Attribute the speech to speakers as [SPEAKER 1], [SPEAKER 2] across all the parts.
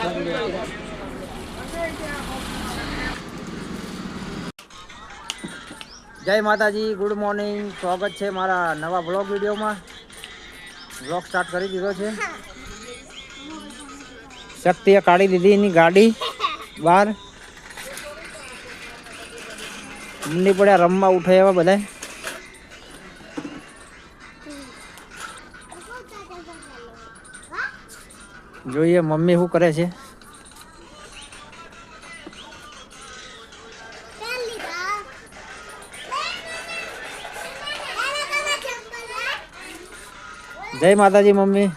[SPEAKER 1] જય માતાજી good morning સ્વાગત છે મારા નવા બ્લોગ વિડીયોમાં. બ્લોગ સ્ટાર્ટ કરી દીધો છે. શક્તિએ કાઢી દીધી એની ગાડી બહાર. મંડી પડ્યા રમવા ઉઠે એવા બધા જોઈએ, મમ્મી શું કરે છે? જય માતાજી, મમ્મી.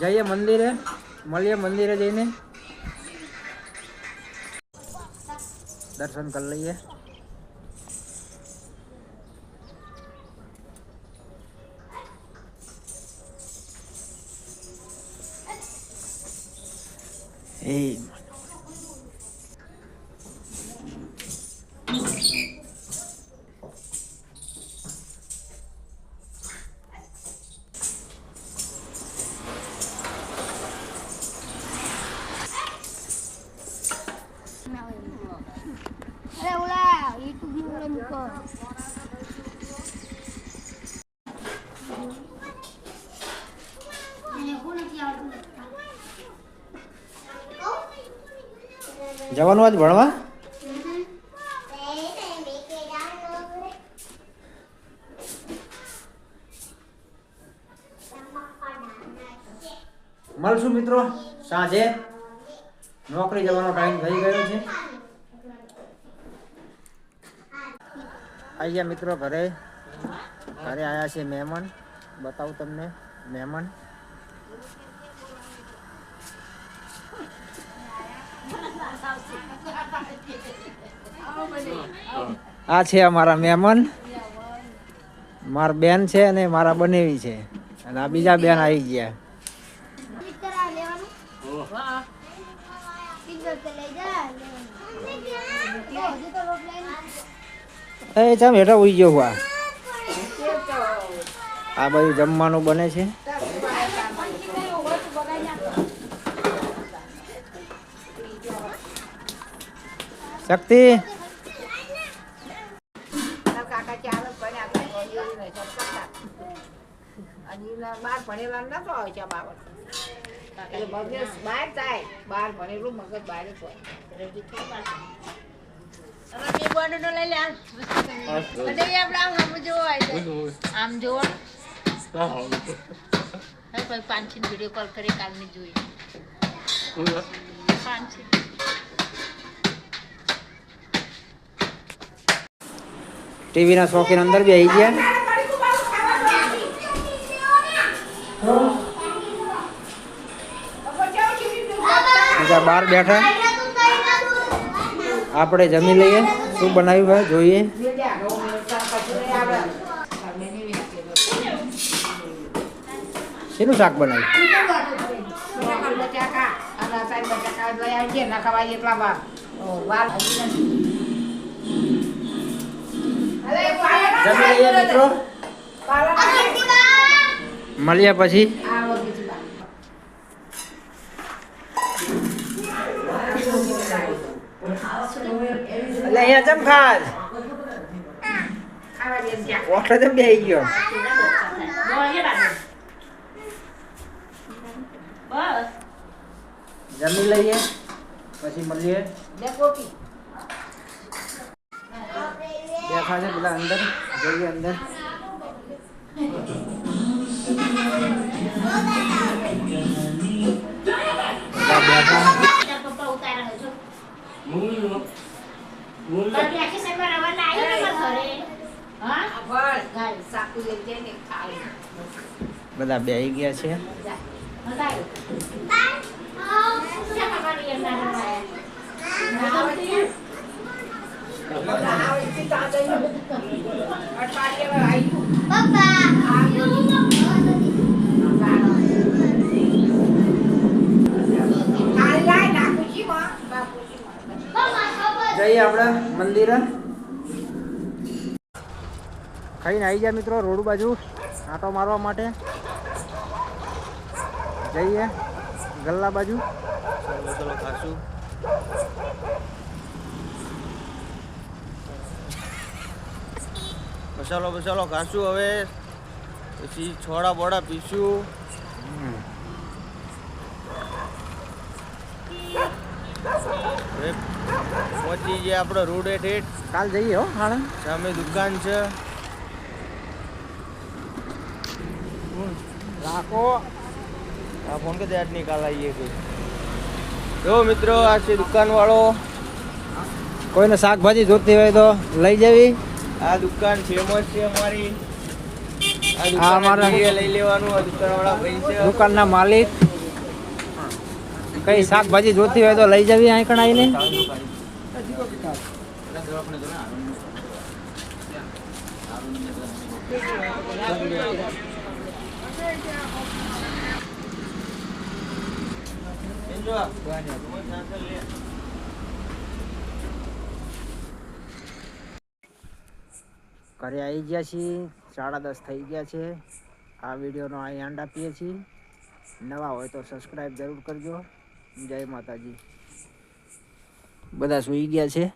[SPEAKER 1] જઈએ મંદિરે, મળીએ મંદિરે જઈને. દર્શન કરી લઈએ. Ei,
[SPEAKER 2] mano. Olha o Léo, e tu viu o Léo no
[SPEAKER 1] જવાનું આજ ભણવા? મળશું મિત્રો, સાંજે. નોકરી જવાનો ટાઈમ થઈ ગયો છે. અહીંયા મિત્રો ઘરે. ઘરે આવ્યા છે મહેમાન. બતાવું તમને મહેમાન. આ છે અમારા મહેમાન. મારા બેન છે અને મારા બનેવી છે. અને આ બીજા બેન આવી ગયા. એ ચમ હેઠા ઉઈ ગયો આ બધું જમવાનું બને છે. શક્તિ.
[SPEAKER 3] બાર ભણેલા નતો આવે છે બાબત એટલે મગજ બહાર થાય બહાર ભણેલું મગજ બહાર જ હોય
[SPEAKER 4] આમ જોવો. પાંચ વીડિયો કોલ કરી કાલની જોઈ. પાંચ.
[SPEAKER 1] ટીવી ના શોખીન અંદર બી આવી ગયા. બીજા બહાર બેઠા. આપણે જમી લઈએ. શું બનાવ્યું ભાઈ? જોઈએ. શેનું શાક બનાવ્યું? જમી લઈએ મિત્રો? મળ્યા પછી. અહીંયા જમ ખાસ?
[SPEAKER 3] ખાવા દે
[SPEAKER 1] તો બે ગયો. જમી લઈએ પછી મળીએ.
[SPEAKER 3] બે
[SPEAKER 1] છે પેલા અંદર જોઈએ અંદર. બધા
[SPEAKER 3] બે ગયા
[SPEAKER 4] ઉતારા
[SPEAKER 1] જઈએ આપણે મંદિરે. ખાઈને આવી જાય મિત્રો રોડ બાજુ. આંટો મારવા માટે. જઈએ ગલ્લા બાજુ.
[SPEAKER 5] ચાલો ખાશું મસાલો ઘાસું ખાશું હવે. પછી છોડા બોડા પીશું. પહોંચી ગયા આપણે રોડ હેઠ.
[SPEAKER 1] કાલ જઈએ હો આણંદ
[SPEAKER 5] સામે દુકાન છે.
[SPEAKER 1] રાખો.
[SPEAKER 5] આ ફોન કે આજ નિકાલ આવીએ કે જો મિત્રો આ છે દુકાન વાળો
[SPEAKER 1] કોઈને શાકભાજી જોતી હોય તો લઈ જવી.
[SPEAKER 5] આ દુકાન ફેમસ છે અમારી. આ દુકાન
[SPEAKER 1] અમારા-
[SPEAKER 5] લઈ લેવાનું. આ દુકાન વાળા ભાઈ છે.
[SPEAKER 1] દુકાનના માલિક. કઈ શાકભાજી જોતી હોય તો લઈ જવી અહીં કણ આવીને? ઘરે આવી ગયા છીએ, સાડા દસ થઈ ગયા છે. આ વિડીયોનો અહીં એન્ડ આપીએ છીએ. નવા હોય તો સબસ્ક્રાઈબ જરૂર કરજો. જય માતાજી. બધા સૂઈ ગયા છે?